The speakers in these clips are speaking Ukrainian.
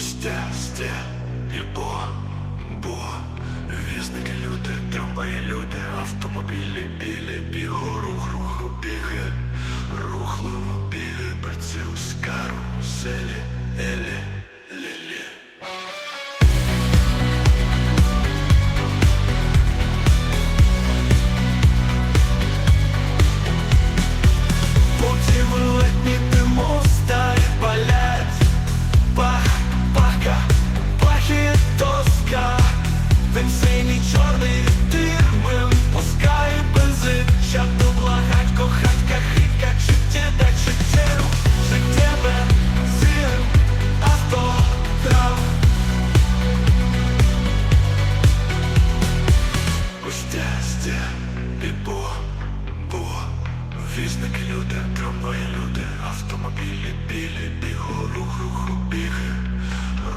Щастя і бо, бо. Візники люди, трамваї люди, автомобілі, білі, бігу, рух, руху біги, рухливо біги, борці у скару, селі, елі. Перевізники люди, трамваї люди, автомобілі, білі, бігу, рух, руху, біги,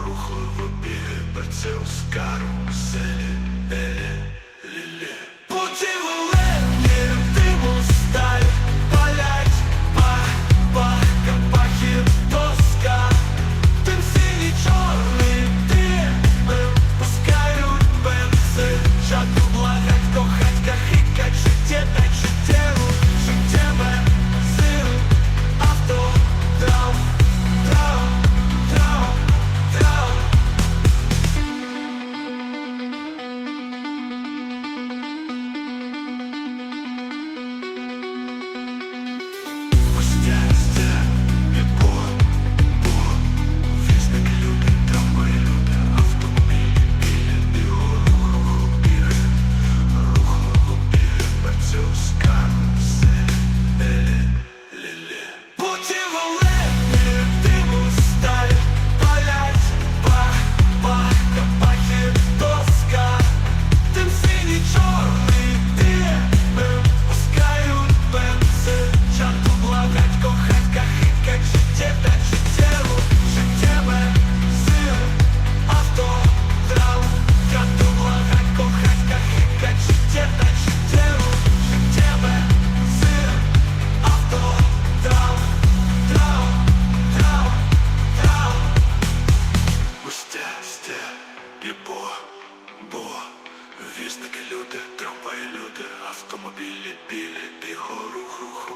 рухливо біги, берцев, скару, селі. Грізники люди, трамваї люди, автомобілі білі, біго рух рух